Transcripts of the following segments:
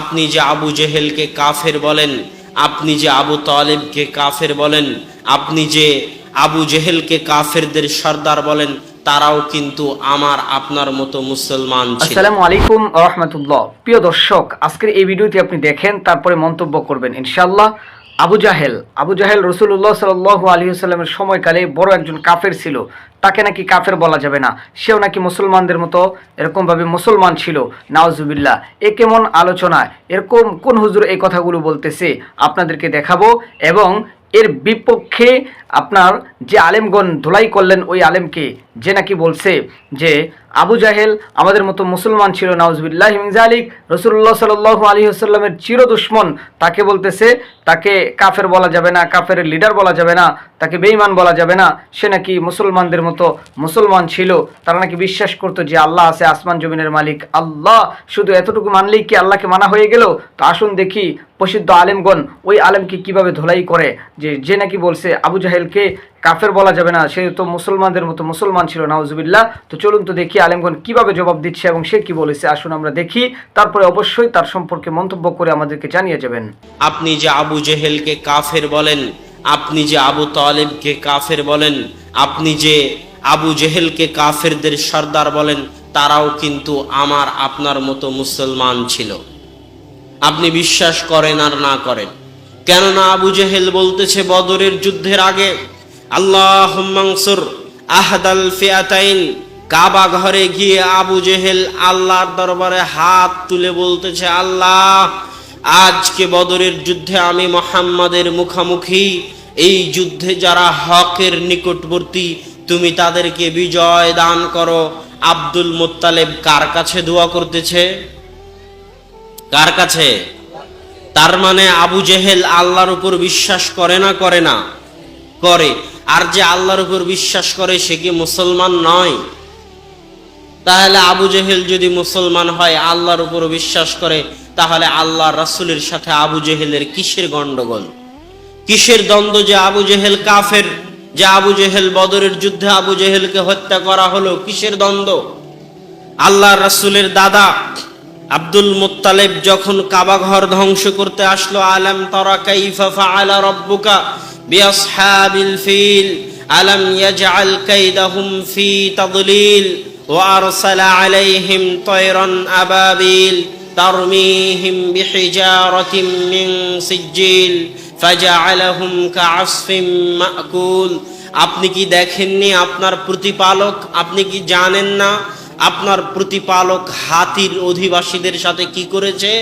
আপনি যে আবু জেহেলকে কাফের বলেন, আপনি যে আবু তালেবকে কাফের বলেন, আপনি যে আবু জেহেলকে কাফেরদের সর্দার বলেন, তারাও কিন্তু আমার, আপনার মতো মুসলমান আসসালামু আলাইকুম রহমতুল্লাহ। প্রিয় দর্শক, আজকের এই ভিডিওটি আপনি দেখেন, তারপরে মন্তব্য করবেন ইনশাল্লাহ আবু জাহেল। আবু জাহেল রসুল্লাহ সাল আলী সাল্লামের সময়কালে বড় একজন কাফের ছিল। তাকে নাকি কাফের বলা যাবে না। সেও নাকি মুসলমানদের মতো এরকমভাবে মুসলমান ছিল। নাওজুবিল্লাহ এ কেমন আলোচনা? এরকম কোন হুজুর এই কথাগুলো বলতেছে? আপনাদেরকে দেখাবো। এবং এর বিপক্ষে আপনার যে আলেমগণ ধুলাই করলেন ওই আলেমকে, যে নাকি বলছে যে আবু জাহেল আমাদের মতো মুসলমান ছিল, নাউজবিল্লাহ মিনজালিক রসুল্লাহ সাল আলী আসাল্লামের চির দুশ্মন তাকে বলতেছে, তাকে কাফের বলা যাবে না কাফের লিডার বলা যাবে না, তাকে বেঈমান বলা যাবে না। সে নাকি মুসলমানদের মতো মুসলমান ছিল। তারা নাকি বিশ্বাস করতো যে আল্লাহ আছে, আসমান জমিনের মালিক। আল্লাহ শুধু এতটুকু মানলেই কি আল্লাহকে মানা হয়ে গেল? তো আসুন দেখি প্রসিদ্ধ আলেমগণ ওই আলেমকে কীভাবে ধোলাই করে যে যে নাকি বলছে আবু জাহেলকে কাফের বলা যাবে না, সে তো মুসলমানদের মতো মুসলমান ছিল, নাউজুবিল্লাহ। তো চলুন তো দেখি আলেমগণ কীভাবে জবাব দিচ্ছে এবং সে কি বলেছে? আসুন আমরা দেখি। তারপরে অবশ্যই তার সম্পর্কে মন্তব্য করে আমাদেরকে জানিয়ে যাবেন। আপনি যে আবু জেহেলকে কাফের বলেন, আপনি যে আবু তালেবকে কাফের বলেন, আপনি যে আবু জেহেলকে কাফেরদের সর্দার বলেন, তারাও কিন্তু আমার, আপনার মতো মুসলমান ছিল। আপনি বিশ্বাস করেন আর না করেন। কেননা আবু জেহেল বলতেছে বদরের যুদ্ধের আগে আল্লাহ আহদাল ফিয়াতাইন কাবা ঘরে গিয়ে আবু জেহেল আল্লাহর দরবারে হাত তুলে বলতেছে, আল্লাহ, আজকে বদরের যুদ্ধে আমি মোহাম্মদের মুখামুখি। এই যুদ্ধে যারা হকের নিকটবর্তী, তুমি তাদেরকে বিজয় দান করো। আব্দুল মোত্তালেব কার কাছে দোয়া করতেছে? কার কাছে? তার মানে আবু জেহেল আল্লাহর উপর বিশ্বাস করে না করে না? করে। আর যে আল্লাহর উপর বিশ্বাস করে, সে কি মুসলমান নয়? তাহলে আবু জেহেল যদি মুসলমান হয়, আল্লাহর উপর বিশ্বাস করে, তাহলে আল্লাহ রাসূলের সাথে আবু জেহেলের কিসের গন্ডগোল? কিসের দ্বন্দ্ব যে আবু জেহেল কাফের, যে আবু জেহেল বদরের যুদ্ধে আবু জেহেলকে হত্যা করা হলো, কিসের দ্বন্দ্ব? আল্লাহ রাসূলের দাদা আব্দুল মুত্তালেব যখন কাবা ঘর ধ্বংস করতে আসলো, আলাম তারা কাইফা ফি তাদলিল। ওয়া عليهم طيرا তায়রান ترميهم তারমিহিম من سجيل فجعلهم كعصف কাআসফিম আপনি কি দেখেননি আপনার প্রতিপালক? আপনি কি জানেন না আপনার প্রতিপালক হাতির অধিবাসীদের সাথে কি করেছে?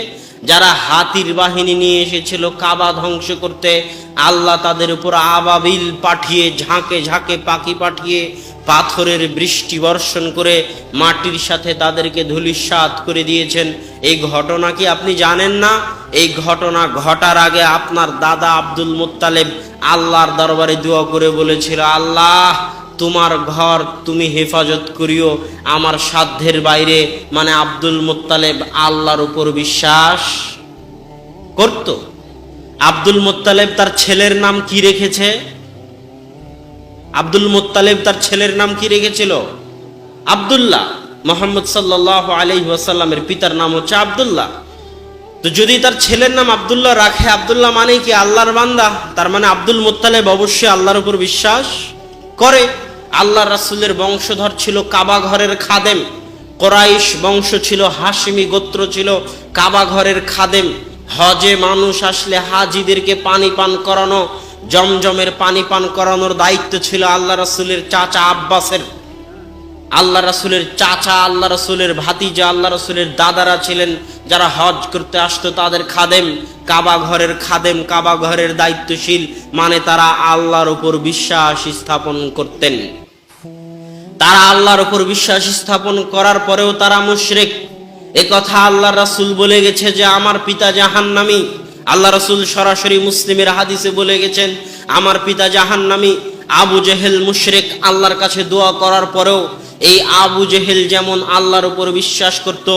যারা হাতির বাহিনী নিয়ে এসেছিল কাবা ধ্বংস করতে, আল্লাহ তাদের উপর আবাবিল পাঠিয়ে, ঝাঁকে ঝাঁকে পাখি পাঠিয়ে, পাথরের বৃষ্টি বর্ষণ করে মাটির সাথে তাদেরকে ধুলিস্বাত করে দিয়েছেন। এই ঘটনা কি আপনি জানেন না? এই ঘটনা ঘটার আগে আপনার দাদা আব্দুল মুত্তালেব আল্লাহর দরবারে দোয়া করে বলেছিল, আল্লাহ তোমার ঘর তুমি হেফাজত করিও, আমার সাধ্যের বাইরে মানে আব্দুল মোত্তালেব আল্লাহর উপর বিশ্বাস করত। আব্দুল মোত্তালেব তার ছেলের নাম কি রেখেছে? আব্দুল মোত্তালেব তার ছেলের নাম কি রেখেছিল? আব্দুল্লাহ মোহাম্মদ সাল্লাহ আলি ওয়াসাল্লামের পিতার নাম হচ্ছে আব্দুল্লাহ। তো যদি তার ছেলের নাম আবদুল্লাহ রাখে, আব্দুল্লাহ মানে কি? আল্লাহর বান্দা। তার মানে আব্দুল মোত্তালেব অবশ্যই আল্লাহর উপর বিশ্বাস করে। আল্লাহ রাসুলের বংশধর ছিল কাবা ঘরের খাদেম, কোরাইশ বংশ ছিল হাসিমি গোত্র ছিল, কাবা ঘরের খাদেম। হজে মানুষ আসলে হাজিদেরকে পানি পান করানো, জমজমের পানি পান করানোর দায়িত্ব ছিল আল্লাহ রাসুলের চাচা আব্বাসের। আল্লাহ রাসুলের চাচা, আল্লাহ রাসুলের ভাতিজা, আল্লাহ রাসুলের দাদারা ছিলেন যারা হজ করতে আসতো তাদের খাদেম কাবা ঘরের খাদেম, কাবা ঘরের দায়িত্বশীল মানে তারা আল্লাহর উপর বিশ্বাস স্থাপন করতেন। তারা আল্লাহর উপর বিশ্বাস স্থাপন করার পরেও তারা মুশরিক। এ কথা আল্লাহ রাসুল বলে গেছে যে, আমার পিতা জাহান জাহান্নামী। আল্লাহ রাসুল সরাসরি মুসলিমের হাদিসে বলে গেছেন, আমার পিতা জাহান্নামী, আবু জেহেল মুশরিক। আল্লাহর কাছে দোয়া করার পরেও এই আবু জেহেল যেমন আল্লাহর উপর বিশ্বাস করত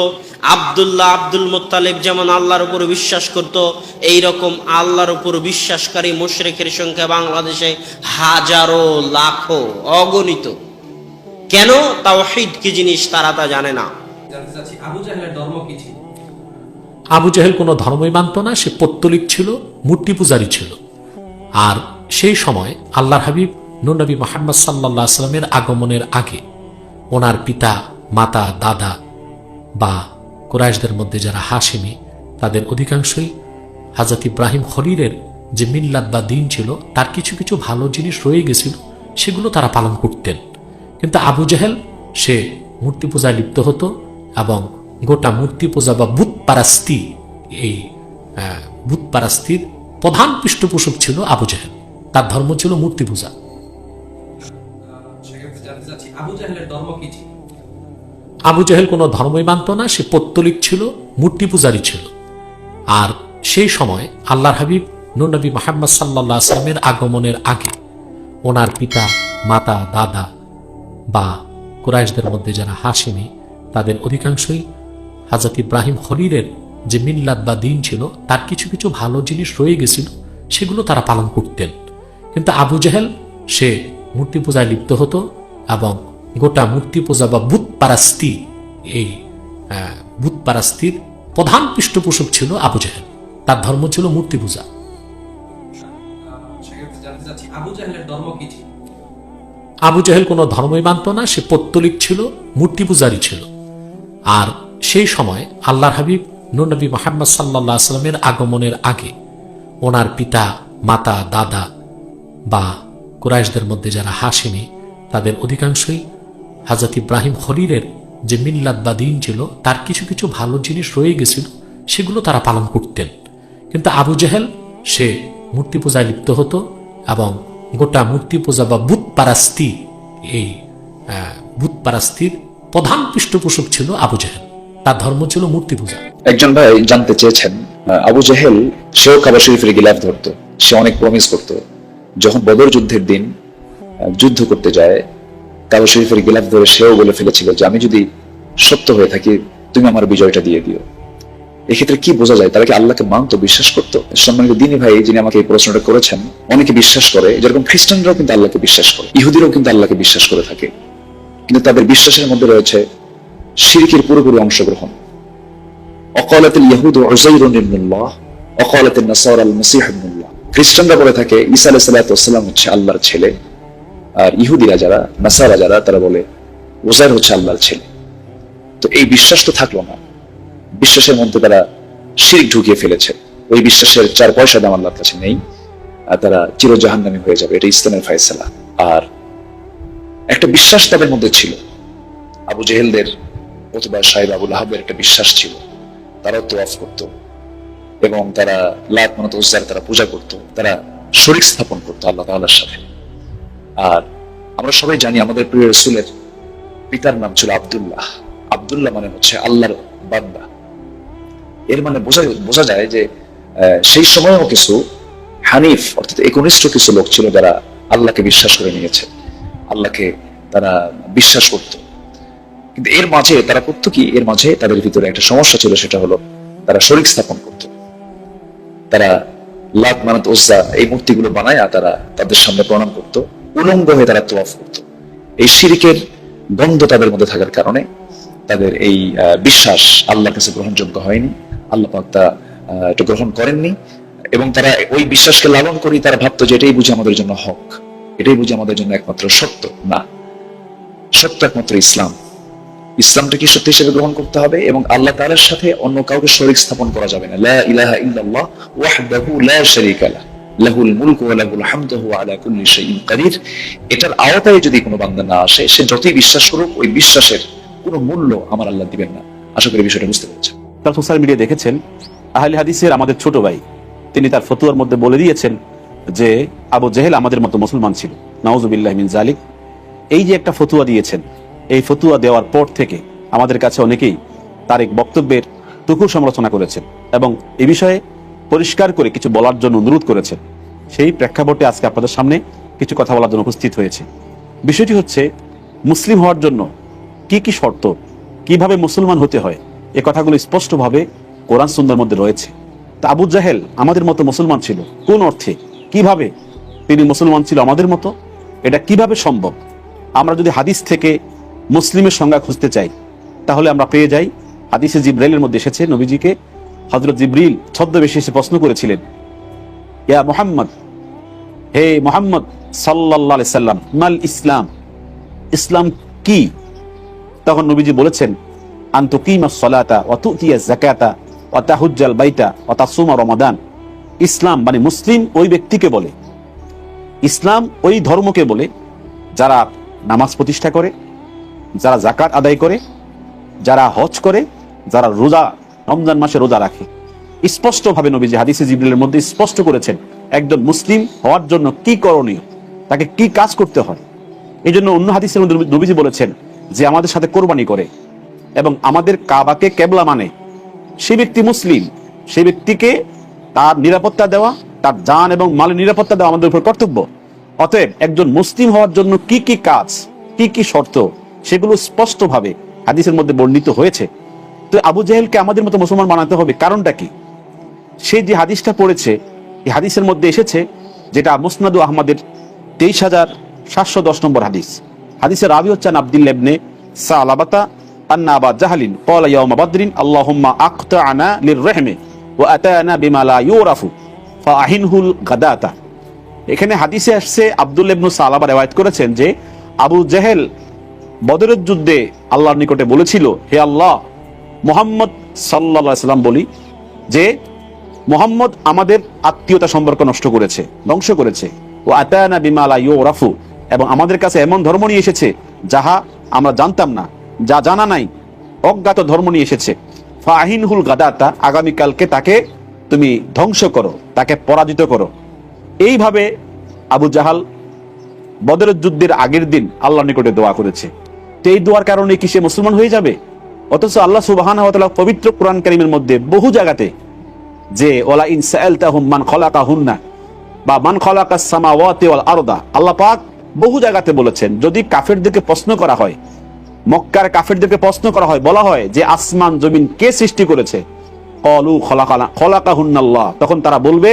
আব্দুল্লাহ আব্দুল মোত্তালেব যেমন আল্লাহর উপর বিশ্বাস করত এই রকম আল্লাহর উপর বিশ্বাসকারী মুশরিকের সংখ্যা বাংলাদেশে হাজারো লাখো অগণিত। কেন? তাওহীদ কি জিনিস তারা তা জানে না। আবু জাহেলের ধর্ম কি ছিল? আবু জাহেল কোনো ধর্মই মানত না সে পত্তলিক ছিল মূর্তি পূজারী ছিল। আর সেই সময় আল্লাহর হাবিব নবী মোহাম্মদ সাল্লাহ আসলামের আগমনের আগে ওনার পিতা মাতা দাদা বা কোরআশদের মধ্যে যারা হাসেমি তাদের অধিকাংশই হাজরত ইব্রাহিম খলিলের যে মিল্লাত বা দিন ছিল, তার কিছু কিছু ভালো জিনিস রয়ে গেছিল, সেগুলো তারা পালন করতেন। কিন্তু আবু জাহেল, সে মূর্তি পূজায় লিপ্ত হতো এবং গোটা মূর্তি পূজা বা বুত পারাস্তি, এই বুত পারাস্তির প্রধান পৃষ্ঠপোষক ছিল আবু জাহেল। তার ধর্ম ছিল মূর্তি পূজা। আবু জাহেলের ধর্ম কি ছিল? আবু জাহেল কোনো ধর্মই মানত না, সে পত্তলিক ছিল, মূর্তি পূজারী ছিল। আর সেই সময় আল্লাহর হাবিব নবী মোহাম্মদ সাল্লাহ আসলামের আগমনের আগে ওনার পিতা, মাতা, দাদা বা কুরাইশদের মধ্যে যারা হাসেনি তাদের অধিকাংশই হাজরত ইব্রাহিম হরিরের যে মিল্লাত বা দিন ছিল, তার কিছু কিছু ভালো জিনিস রয়ে গেছিল, সেগুলো তারা পালন করতেন। কিন্তু আবু জাহেল, সে মূর্তি পূজায় লিপ্ত হতো এবং গোটা মূর্তি পূজা বা বুত পারাস্তি এই বুত পারাস্তির প্রধান পৃষ্ঠপোষক ছিল আবু জাহেল। তার ধর্ম ছিল মূর্তি পূজা। আবু জাহেল কোনো ধর্মই মানত না সে পত্তলিক ছিল মূর্তি পূজারী ছিল। আর সেই সময় আল্লাহর হাবিব নবী মোহাম্মদ সাল্লাহ আসলামের আগমনের আগে ওনার পিতা মাতা দাদা বা কুরাইশদের মধ্যে যারা হাসেনি তাদের অধিকাংশই হাজরত ইব্রাহিম খলিলের যে মিল্লাত বা দিন ছিল, তার কিছু কিছু ভালো জিনিস রয়ে গেছিল, সেগুলো তারা পালন করতেন। কিন্তু আবু জাহেল, সে মূর্তি পূজায় লিপ্ত হতো এবং গোটা মূর্তি পূজা বা বুত পারাস্তি, এই বুত পারাস্তির প্রধান পৃষ্ঠপোষক ছিল আবু জাহেল। তার ধর্ম ছিল মূর্তি পূজা। একজন ভাই জানতে চেয়েছেন আবু জাহেল সেও কাবা শরীফের গিলাফ ধরতো, সে অনেক প্রমিস করত, যখন বদর যুদ্ধের দিন যুদ্ধ করতে যায় কাবা শরীফের গিলাফ ধরে সেও বলে ফেলেছিল যে আমি যদি সত্য হয়ে থাকি, তুমি আমার বিজয়টা দিয়ে দিও। এক্ষেত্রে কি বোঝা যায়? তারা কি আল্লাহকে মানতো, বিশ্বাস করতো? সম্মানিত দিনী ভাই, যিনি আমাকে এই প্রশ্নটা করেছেন, অনেকে বিশ্বাস করে, যেরকম খ্রিস্টানরাও কিন্তু আল্লাহকে বিশ্বাস করে, ইহুদিরাও কিন্তু আল্লাহকে বিশ্বাস করে থাকে। কিন্তু তাদের বিশ্বাসের মধ্যে রয়েছে শিরকের পুরোপুরি অংশগ্রহণ। অকালাত ইয়াহুদ উজাইর ইবনুল্লাহ নাসার আল মসিহ খ্রিস্টানরা বলে থাকে আলাইহিস সালাতু ওয়াসসালাম হচ্ছে আল্লাহর ছেলে। আর ইহুদিরা যারা, নাসারা যারা, তারা বলে উজাইর হচ্ছে আল্লাহর ছেলে। তো এই বিশ্বাস তো থাকল না। বিশ্বাসের মধ্যে তারা শিরিক ঢুকিয়ে ফেলেছে। ওই বিশ্বাসের চার পয়সা দাম আল্লাহর কাছে নেই, আর তারা চিরজাহান্নামী হয়ে যাবে। এটা ইসলামের ফয়সালা। আর একটা বিশ্বাস তাদের মধ্যে ছিল। আবু জেহেলদের অথবা সাহেব আবুল আহাবের একটা বিশ্বাস ছিল। তারাও তোয়াফ করত। এবং তারা লাত মানত তারা পূজা করত। তারা শরিক স্থাপন করতো আল্লাহ তাআলার সাথে। আর আমরা সবাই জানি আমাদের প্রিয় রসুলের পিতার নাম ছিল আব্দুল্লাহ। আব্দুল্লাহ মানে হচ্ছে আল্লাহর বান্দা। এর মানে বোঝা বোঝা যায় যে সেই সময়ও কিছু হানিফ, অর্থাৎ একনিষ্ঠ কিছু লোক ছিল যারা আল্লাহকে বিশ্বাস করে নিয়েছে। আল্লাহকে তারা বিশ্বাস করত। কিন্তু এর মাঝে তারা করতো কি? এর মাঝে তাদের ভিতরে একটা সমস্যা ছিল, সেটা হলো তারা শরিক স্থাপন করত। তারা লাত মানাত ওজ্জা এই মূর্তিগুলো বানায় তারা তাদের সামনে প্রণাম করত। উলঙ্গ হয়ে তারা তোয়াফ করত। এই শিরিকের গন্ধ তাদের মধ্যে থাকার কারণে তাদের এই বিশ্বাস আল্লাহর কাছে গ্রহণযোগ্য হয়নি। আল্লাহ পাক তা এটা গ্রহণ করেননি এবং তারা ওই বিশ্বাসকে লালন করি তারা ভাবতো যে এটাই বুঝি আমাদের জন্য হক। এটাই বুঝি আমাদের জন্য একমাত্র সত্য। না, সত্য একমাত্র ইসলাম। ইসলামটাকে সত্য হিসেবে গ্রহণ করতে হবে এবং আল্লাহ তাআলার সাথে অন্য কাউকে শরীক স্থাপন করা যাবে না। লা ইলাহা ইল্লাল্লাহ ওয়াহদাহু লা শারীকা লাহ। লাহুল মুলকু ওয়া লাহুল হামদু ওয়া আলা কুল্লি শাইইন কাদির এটার আওতায় যদি কোনো বান্দা না আসে, সে যতই বিশ্বাস করুক, ওই বিশ্বাসের কোনো মূল্য আমার আল্লাহ দিবেন না। আশা করি বিষয়টা বুঝতে পেরেছেন। তার সোশ্যাল মিডিয়া দেখেছেন, আহলে হাদিসের আমাদের ছোট ভাই, তিনি তার ফতুয়ার মধ্যে বলে দিয়েছেন যে, আবু জেহেল আমাদের মতো মুসলমান ছিল। নওয়াজুবিল্লাহ মিন জালিক। এই যে একটা ফতুয়া দিয়েছেন, এই ফতুয়া দেওয়ার পর থেকে আমাদের কাছে অনেকেই তার এক বক্তব্যের টুকু সমালোচনা করেছেন এবং এ বিষয়ে পরিষ্কার করে কিছু বলার জন্য অনুরোধ করেছেন সেই প্রেক্ষাপটে আজকে আপনাদের সামনে কিছু কথা বলার জন্য উপস্থিত হয়েছে। বিষয়টি হচ্ছে, মুসলিম হওয়ার জন্য কি কি শর্ত, কীভাবে মুসলমান হতে হয়, এ কথাগুলো স্পষ্টভাবে কোরআন সুন্দর মধ্যে রয়েছে। তা আবু জাহেল আমাদের মতো মুসলমান ছিল, কোন অর্থে, কীভাবে তিনি মুসলমান ছিল আমাদের মতো, এটা কীভাবে সম্ভব? আমরা যদি হাদিস থেকে মুসলিমের সংজ্ঞা খুঁজতে চাই, তাহলে আমরা পেয়ে যাই। হাদিসে জিব্রাইলের মধ্যে এসেছে নবীজিকে হজরত জিব্রিল ছদ্মবেশে এসে প্রশ্ন করেছিলেন, ইয়া মোহাম্মদ, হে মোহাম্মদ সাল্লাহ সাল্লাম, মাল ইসলাম ইসলাম কি? তখন নবীজি বলেছেন, আন্তু কিমা সলাতা অতুতিয়া জাকাতা অতাহুজ্জাল বাইতা অতাসুমা রমাদান। ইসলাম মানে মুসলিম ওই ব্যক্তিকে বলে, ইসলাম ওই ধর্মকে বলে যারা নামাজ প্রতিষ্ঠা করে, যারা জাকাত আদায় করে, যারা হজ করে, যারা রোজা রমজান মাসে রোজা রাখে। স্পষ্টভাবে নবীজি হাদিসে জিবরিলের মধ্যে স্পষ্ট করেছেন, একজন মুসলিম হওয়ার জন্য কি করণীয়? তাকে কি কাজ করতে হয়? এই জন্য অন্য হাদিসের মধ্যে নবীজি বলেছেন যে, আমাদের সাথে কোরবানি করে এবং আমাদের কাবাকে কেবলা মানে। সে ব্যক্তি মুসলিম, সে ব্যক্তিকে তার নিরাপত্তা দেওয়া, তার জান এবং মালের নিরাপত্তা দেওয়া আমাদের উপর কর্তব্য। অতএব একজন মুসলিম হওয়ার জন্য কি কি কাজ, কি কি শর্ত, সেগুলো স্পষ্টভাবে হাদিসের মধ্যে বর্ণিত হয়েছে। তো আবু জাহেলকে আমাদের মতো মুসলমান বানাতে হবে। কারণটা কি? সে যে হাদিসটা পড়েছে, এই হাদিসের মধ্যে এসেছে যেটা মুসনাদু আহমদের তেইশ হাজার সাতশো দশ নম্বর হাদিস। হাদিসের আবি হচ্ছেন আবদুল্লা ইবনে সালাবাতা, আন্না আবা জাহালিন কলা ইয়াউমা বাদরিন, আল্লাহুম্মা আকতা আনা লির রহমে ও আতায়ানা বিমা লা ইউরাফু ফা আহিনহুল গাদাতা। এখানে হাদিসে আসছে আব্দুল ইবনু সালাবা রেওয়ায়ত করেছেন যে, আবু জেহেল বদরের যুদ্ধে আল্লাহর নিকটে বলেছিল, হে আল্লাহ মোহাম্মদ সাল্লা সাল্লাম বলি যে, মোহাম্মদ আমাদের আত্মীয়তা সম্পর্ক নষ্ট করেছে, ধ্বংস করেছে। ও আতায়না বিমালা ইউ রাফু এবং আমাদের কাছে এমন ধর্ম নিয়ে এসেছে যাহা আমরা জানতাম না, যা জানা নাই, অজ্ঞাত ধর্ম নিয়ে এসেছে। ফাহিনহুল গাদাতা, আগামীকালকে তাকে তুমি ধ্বংস করো, তাকে পরাজিত করো। এইভাবে আবু জাহাল বদরের যুদ্ধের আগের দিন আল্লাহ নিকটে দোয়া করেছে। তো এই দোয়ার কারণে কি সে মুসলমান হয়ে যাবে? অথচ আল্লাহ সুবাহান পবিত্র কোরআন কারিমের মধ্যে বহু জায়গাতে যে ওলা ইন সাআলতাহুম মান খলাকাহুন্না বা মান খলাকাস সামাওয়াতি ওয়াল আরদা, আল্লাহ পাক বহু জায়গাতে বলেছেন, যদি কাফেরদেরকে প্রশ্ন করা হয়, মক্কার কাফেরদেরকে প্রশ্ন করা হয়, বলা হয় যে, আসমান, জমিন কে সৃষ্টি করেছে? কলু খলাকালা খলাকাহুন্নাল্লাহ। তখন তারা বলবে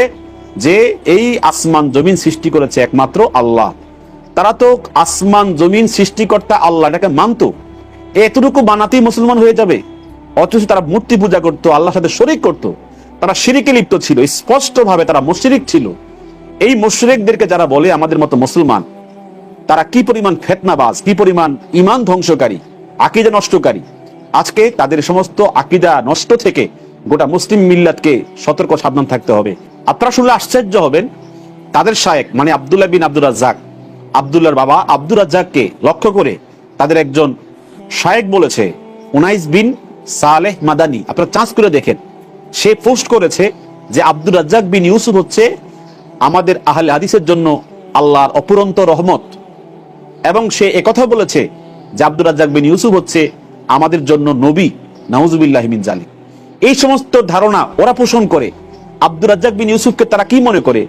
যে, এই আসমান, জমিন সৃষ্টি করেছে একমাত্র আল্লাহ। তারা তো আসমান, জমিন সৃষ্টিকর্তা আল্লাহ এটাকে মানতো। এতটুকু বানাতেই মুসলমান হয়ে যাবে। অথচ তারা মূর্তি পূজা করতো, আল্লাহর সাথে শরিক করত। তারা সিরিকে লিপ্ত ছিল, স্পষ্টভাবে তারা মুশরিক ছিল। এই মুশরিকদেরকে যারা বলে আমাদের মতো মুসলমান, তারা কি পরিমাণ ফেতনাবাজ, কি পরিমাণ ইমান ধ্বংসকারী, আকিদা নষ্টকারী? আজকে তাদের সমস্ত আকিদা নষ্ট থেকে গোটা মুসলিম মিল্লাতকে সতর্ক সাবধান থাকতে হবে। আপনারা শুনলে আশ্চর্য হবেন, তাদের শায়েক মানে আব্দুল্লাহ বিন আব্দুর রাজ্জাক, আব্দুল্লাহর বাবা আব্দুর রাজ্জাককে লক্ষ্য করে তাদের একজন শায়েক বলেছে, উনাইস বিন সালেহ মাদানি, আপনারা চান্স করে দেখেন। সে পোস্ট করেছে যে আব্দুর রাজ্জাক বিন ইউসুফ হচ্ছে আমাদের আহলে হাদিসের জন্য আল্লাহর অপুরন্ত রহমত। এবং সে একথা বলেছে যে আব্দুর রাজ্জাক বিন ইউসুফ হচ্ছে আমাদের জন্য নবী, নাউজুবিল্লাহ মিন এই সমস্ত ধারণা ওরা পোষণ করে। আব্দুর রাজ্জাক বিন ইউসুফকে তারা কি মনে করে?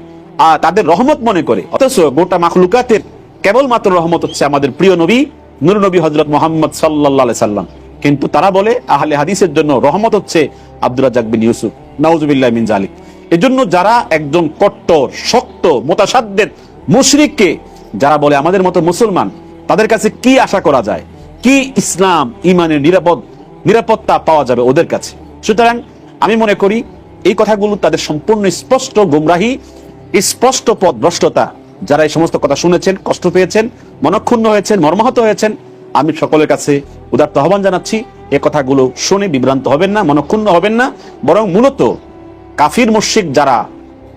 তাদের রহমত মনে করে। অথচ গোটা মাখলুকাতের কেবলমাত্র রহমত হচ্ছে আমাদের প্রিয় নবী নুর নবী হজরত মোহাম্মদ সাল্লাহ সাল্লাম। কিন্তু তারা বলে, আহলে হাদিসের জন্য রহমত হচ্ছে আব্দুর রাজ্জাক বিন ইউসুফ। নাউজুবিল্লাহ মিন জালিক এজন্য যারা একজন কট্টর, শক্ত, মোতাসাদ্দেদ মুশরিককে, যারা বলে আমাদের মতো মুসলমান, তাদের কাছে কি আশা করা যায়? কি ইসলাম, ইমানের নিরাপদ, নিরাপত্তা পাওয়া যাবে ওদের কাছে? সুতরাং আমি মনে করি, এই কথাগুলো তাদের সম্পূর্ণ স্পষ্ট, গুমরাহী, স্পষ্ট পথ, ভ্রষ্টতা যারা এই সমস্ত কথা শুনেছেন, কষ্ট পেয়েছেন, মনক্ষুণ্ণ হয়েছেন, মর্মাহত হয়েছেন, আমি সকলের কাছে উদার্ত আহ্বান জানাচ্ছি, এ কথাগুলো শুনে বিভ্রান্ত হবেন না, মনক্ষুণ্ণ হবেন না, বরং মূলত কাফির মুশরিক যারা,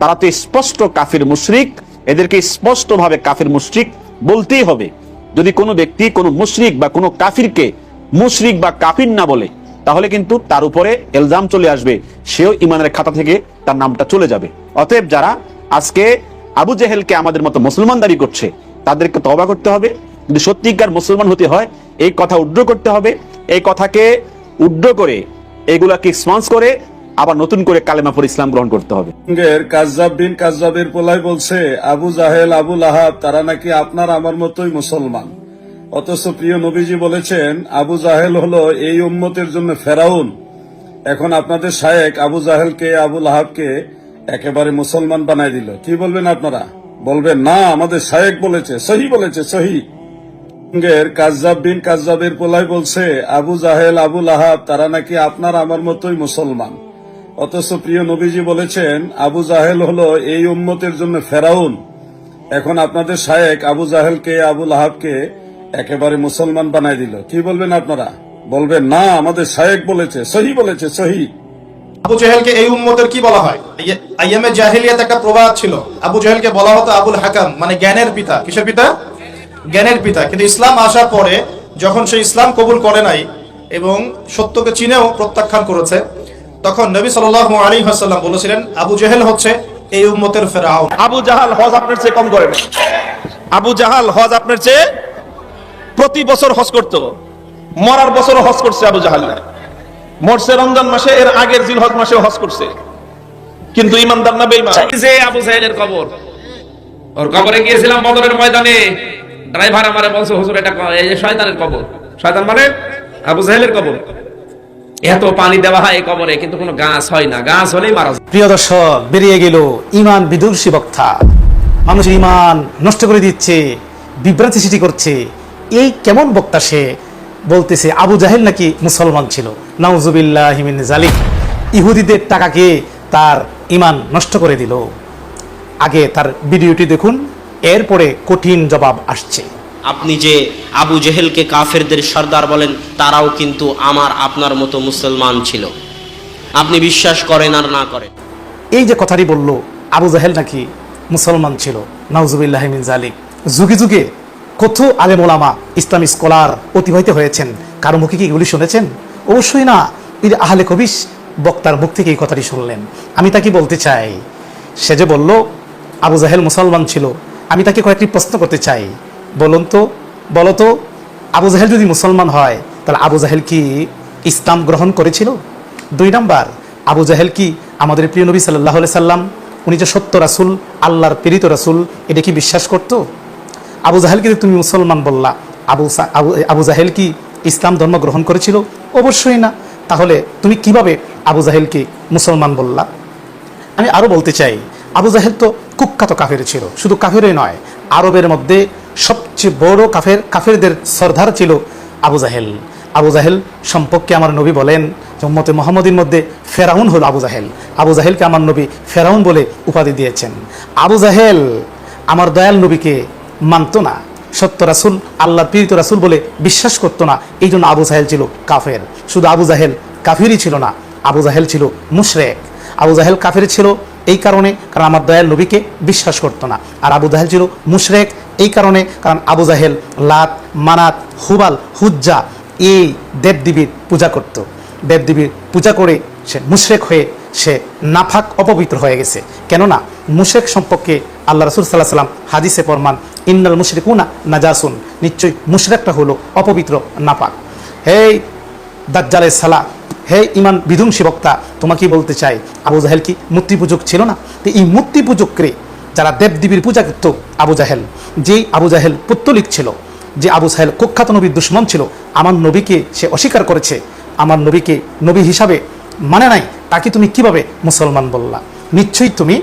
তারা তো স্পষ্ট কাফির মুশরিক, এদেরকে স্পষ্টভাবে কাফির মুশরিক বলতেই হবে। যদি কোনো ব্যক্তি, কোনো মুশরিক বা কোনো কাফিরকে মুশরিক বা কাফির না বলে, তাহলে কিন্তু তার উপরে এলজাম চলে আসবে, সেও ইমানের খাতা থেকে তার নামটা চলে যাবে। অতএব যারা আজকে আবু জেহেলকে আমাদের মতো মুসলমান দাবি করছে, তাদেরকে তবা করতে হবে। যদি সত্যিকার মুসলমান হতে হয়, এই কথা উড্র করতে হবে। এই কথাকে উড্র করে, এগুলাকে স্পন্স করে আবার নতুন করে কালেমা পর ইসলাম গ্রহণ করতে হবে। বিন কাজ্জাবের পোলাই বলছে, আবু জাহেল, আবু লাহাব, তারা নাকি আপনার আমার মতোই মুসলমান। অথচ প্রিয় নবীজি বলেছেন, আবু জাহেল হলো এই উম্মতের জন্য ফেরাউন। এখন আপনাদের শায়েক আবু জাহেলকে, আবু লাহাবকে একেবারে মুসলমান বানাই দিল। কি বলবেন আপনারা? বলবেন, না, আমাদের শায়েক বলেছে, সহি বলেছে, সহি। বিন আবু জাহেল, আবু লাহাব, তারা নাকি আপনার আমার মতোই মুসলমান। অথচ প্রিয় বলেছেন, আবু জাহেল হলো এই জন্য ফেরাউন। এখন আপনাদের আবু লাহাবকে একেবারে মুসলমান বানাই দিল। কি বলবেন আপনারা? বলবেন, না, আমাদের শায়েক বলেছে, সহি বলেছে, সহি। আবু জাহেলকে এই উম্মতের কি বলা হয়? আইয়া- আইয়ামে জাহিলিয়াত একটা প্রবাদ ছিল। আবু জাহেলকে বলা হতো আবুল হাকাম মানে জ্ঞানের পিতা। কিসের পিতা? জ্ঞানের পিতা। কিন্তু ইসলাম আসার পরে যখন সে ইসলাম কবুল করে নাই এবং সত্যকে চিনেও প্রত্যাখ্যান করেছে, তখন নবী সাল্লাল্লাহু আলাইহি ওয়াসাল্লাম বলেছিলেন, আবু জাহেল হচ্ছে এই উম্মতের ফেরাউন। আবু জাহাল হজ আপনার চেয়ে কম করে না। আবু জাহাল হজ আপনার চেয়ে প্রতি বছর হজ করত। মরার বছর হজ করছে আবু জাহাল। মরছে রমজান মাসে এর আগের জিল হজ মাসে হজ করছে। কিন্তু ইমানদার না বেঈমান? যে আবু সাহেলের কবর। ওর কবরে গিয়েছিলাম বদরের ময়দানে। ড্রাইভার আমারে বলছে হুজুর এটা এই যে শয়তানের কবর। শয়তান মানে? আবু সাহেলের কবর। এত পানি দেওয়া হয় এই কবরে কিন্তু কোনো গাছ হয় না। গাছ হলেই মারা যায়। প্রিয় দর্শক বেরিয়ে গেল ইমান বিদুর্ষী বক্তা। মানুষের ইমান নষ্ট করে দিচ্ছে বিভ্রান্তি সৃষ্টি করছে। এই কেমন বক্তা সে? বলতেছে আবু জাহেল নাকি মুসলমান ছিল? নাউজুবিল্লাহ জালিক ইহুদিদের টাকাকে তার ইমান নষ্ট করে দিল। আগে তার ভিডিওটি দেখুন এরপরে কঠিন জবাব আসছে। আপনি যে আবু জেহেলকে কাফেরদের সর্দার বলেন তারাও কিন্তু আমার আপনার মতো মুসলমান ছিল। আপনি বিশ্বাস করেন আর না করেন। এই যে কথাটি বলল আবু জাহেল নাকি মুসলমান ছিল? নাউজুবিল্লাহমিন জালিক যুগে যুগে কত আলেম ওলামা, ইসলামী স্কলার অতিবাহিত হয়েছেন? কারও মুখে কি এগুলি শুনেছেন? অবশ্যই না। যে আহলে কবিস বক্তার মুখ থেকে এই কথাটি শুনলেন। আমি তাকে বলতে চাই, সে যে বলল, আবু জাহেল মুসলমান ছিল। আমি তাকে কয়েকটি প্রশ্ন করতে চাই। বলুন তো, বলো তো, আবু জাহেল যদি মুসলমান হয়, তাহলে আবু জাহেল কি ইসলাম গ্রহণ করেছিল? দুই নাম্বার, আবু জাহেল কি আমাদের প্রিয় নবী সাল্লাহ সাল্লাম, উনি যে সত্য রাসুল, আল্লাহর প্রেরিত রাসুল, এটা কি বিশ্বাস করতো? আবু জাহেলকে তুমি মুসলমান বললা, আবু আবু আবু জাহেল কি ইসলাম ধর্ম গ্রহণ করেছিল? অবশ্যই না। তাহলে তুমি কীভাবে আবু জাহেলকে মুসলমান বললা? আমি আরও বলতে চাই, আবু জাহেল তো কুখ্যাত কাফের ছিল, শুধু কাফেরই নয়, আরবের মধ্যে সবচেয়ে বড় কাফের, কাফেরদের সর্দার ছিল আবু জাহেল। আবু জাহেল সম্পর্কে আমার নবী বলেন যে উম্মতে মোহাম্মদীর মধ্যে ফেরাউন হল আবু জাহেল। আবু জাহেলকে আমার নবী ফেরাউন বলে উপাধি দিয়েছেন। আবু জাহেল, আমার দয়াল নবীকে মানত না। সত্য রাসুল, আল্লাহ পীড়িত রাসুল বলে বিশ্বাস করতো না। এই জন্য আবু জাহেল ছিল কাফের। শুধু আবু জাহেল কাফিরই ছিল না, আবু জাহেল ছিল মুশরেক। আবু জাহেল কাফের ছিল এই কারণে কারণ আমার দয়াল নবীকে বিশ্বাস করতো না। আর আবু জাহেল ছিল মুশরেক এই কারণে কারণ আবু জাহেল লাত, মানাত, হুবাল, হুজ্জা এই দেবদেবীর পূজা করত। দেবদেবীর পূজা করে সে মুশরেক হয়ে সে নাফাক, অপবিত্র হয়ে গেছে। কেননা মুশরেক সম্পর্কে আল্লাহ রসুল সাল্লাহ সাল্লাম হাদিসে ফরমান ইন্নাল মুশরিকুনা নাজাসুন। নিশ্চয়ই মুশরেকটা হলো অপবিত্র, নাপাক। হেই দাজ্জালের সালা হে ইমান বিধ্বংসী বক্তা তোমাকে বলতে চাই? আবু জাহেল কি মূর্তি পূজক ছিল না? তো এই মূর্তি পূজকরে যারা দেবদেবীর পূজা করত আবু জাহেল, যেই আবু জাহেল পুত্তলিক ছিল, যে আবু সাহেল কুখ্যাত নবীর দুশ্মন ছিল, আমার নবীকে সে অস্বীকার করেছে। আমার নবীকে নবী হিসাবে মানে নাই, তাকে তুমি কীভাবে মুসলমান বললা? নিশ্চয়ই তুমি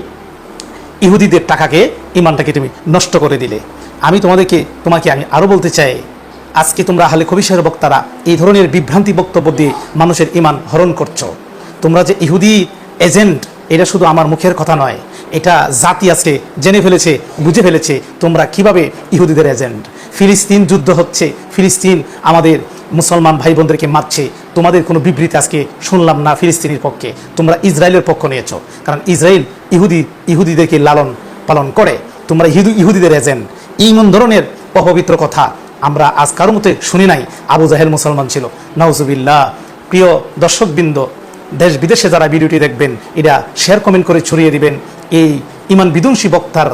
ইহুদিদের টাকাকে ইমানটাকে তুমি নষ্ট করে দিলে। আমি তোমাদেরকে, তোমাকে আমি আরও বলতে চাই, আজকে তোমরা হালে কবিশের বক্তারা এই ধরনের বিভ্রান্তি বক্তব্য দিয়ে মানুষের ইমান হরণ করছ। তোমরা যে ইহুদি এজেন্ট, এটা শুধু আমার মুখের কথা নয়, এটা জাতি আজকে জেনে ফেলেছে, বুঝে ফেলেছে, তোমরা কীভাবে ইহুদিদের এজেন্ট? ফিলিস্তিন যুদ্ধ হচ্ছে, ফিলিস্তিন আমাদের মুসলমান ভাই বোনদেরকে মারছে তোমাদের কোনো বিবৃতি আজকে শুনলাম না ফিলিস্তিনের পক্ষে। তোমরা ইসরায়েলের পক্ষ নিয়েছ। কারণ ইসরায়েল ইহুদি ইহুদিদেরকে লালন পালন করে। তোমরা ইহুদি ইহুদিদের এজেন্ট ইমন ধরনের অপবিত্র কথা আমরা আজ কারও মতে শুনি নাই। আবু জাহেল মুসলমান ছিল। নাউজুবিল্লাহ। প্রিয় দর্শকবৃন্দ দেশ বিদেশে যারা ভিডিওটি দেখবেন এটা শেয়ার কমেন্ট করে ছড়িয়ে দিবেন। এই ইমান বিধ্বংসী বক্তার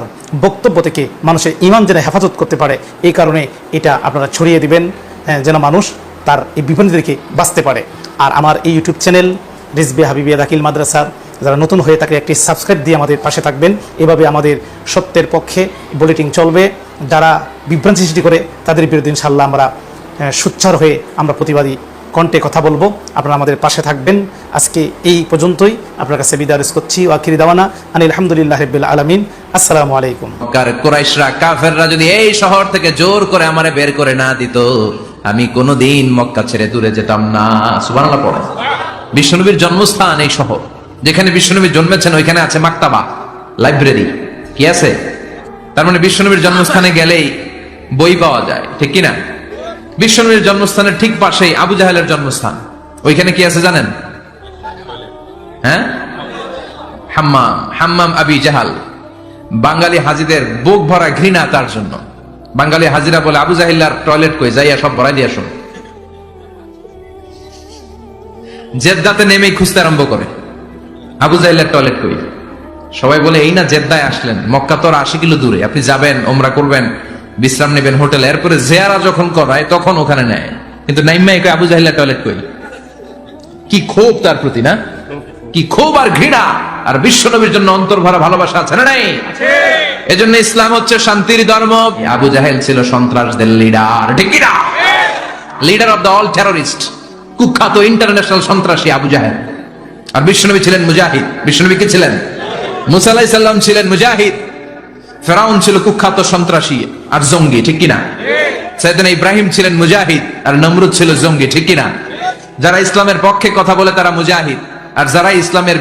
বক্তব্য থেকে মানুষের ইমান যেন হেফাজত করতে পারে এই কারণে এটা আপনারা ছড়িয়ে দিবেন। হ্যাঁ, যেন মানুষ তার এই বিভ্রান্তি থেকে বাঁচতে পারে। আর আমার এই ইউটিউব চ্যানেল রিজবে হাবিবিয়া দাখিল মাদ্রাসার যারা নতুন হয়ে থাকে একটি সাবস্ক্রাইব দিয়ে আমাদের পাশে থাকবেন। এভাবে আমাদের সত্যের পক্ষে বুলেটিন চলবে। যারা বিভ্রান্তি সৃষ্টি করে তাদের বিরুদ্ধে ইনশাল্লাহ আমরা আহ, সোচ্চার হয়ে আমরা প্রতিবাদী কণ্ঠে কথা বলব। আপনারা আমাদের পাশে থাকবেন। আজকে এই পর্যন্তই। আপনার কাছে বিদারিস করছি। ওয়াকিরি দাওয়ানা আনিল আলহামদুলিল্লাহ রবিল আলমিন। আসসালামু আলাইকুম। কোরাইশরা কাফেররা যদি এই শহর থেকে জোর করে আমারে বের করে না দিত আমি কোনোদিন মক্কা ছেড়ে দূরে যেতাম না। সুবহানাল্লাহ পড়ে। বিশ্বনবীর জন্মস্থান এই শহর। যেখানে বিশ্বনবী জন্মেছেন, ওইখানে আছে মাক্তাবা লাইব্রেরি। কি আছে? তার মানে বিশ্বনবীর জন্মস্থানে গেলেই বই পাওয়া যায়, ঠিক কি না বিশ্বনবীর জন্মস্থানের ঠিক পাশেই আবু জাহেলের জন্মস্থান। ওইখানে কি আছে জানেন? হ্যাঁ? হাম্মাম হাম্মাম আবি জাহাল। বাঙালি হাজিদের বুক ভরা ঘৃণা তার জন্য। বাঙালি হাজিরা বলে, আবু জাহিল্লার টয়লেট কই? যাইয়া সব ভরাই দিয়ে আসুন জেদ্দাতে নেমেই খুঁজতে আরম্ভ করে। আবু জাহিল্লার টয়লেট কই? সবাই বলে, এই না জেদ্দায় আসলেন। মক্কা তো আশি কিলো দূরে। আপনি যাবেন ওমরা করবেন, বিশ্রাম নেবেন হোটেলে। এরপরে জেয়ারা যখন করায়, তখন ওখানে নেয়। কিন্তু নাইম্মাই কই আবু জাহিল্লার টয়লেট কই? কি ক্ষোভ তার প্রতি, না? কি ক্ষোভ আর ঘৃণা। আর বিশ্বনবীর জন্য অন্তর ভরা ভালোবাসা আছে না নাই? এজন্য ইসলাম হচ্ছে শান্তির ধর্ম। আবু জাহেল ছিল সন্ত্রাসদের লিডার ঠিক কিনা? Leader of the all terrorist কুখ্যাত ইন্টারন্যাশনাল সন্ত্রাসী আবু জাহেল। আর বিশ্বনবী ছিলেন মুজাহিদ। বিশ্বনবী কি ছিলেন? মুসা আলাইহিস সাল্লাম ছিলেন মুজাহিদ। ফেরাউন ছিল কুখ্যাত সন্ত্রাসী আর জঙ্গি। ঠিক কিনা? সাইয়েদনা ইব্রাহিম ছিলেন মুজাহিদ আর নমরুদ ছিল জঙ্গি। ঠিক কিনা? যারা ইসলামের পক্ষে কথা বলে তারা মুজাহিদ। আর যারা ইসলামের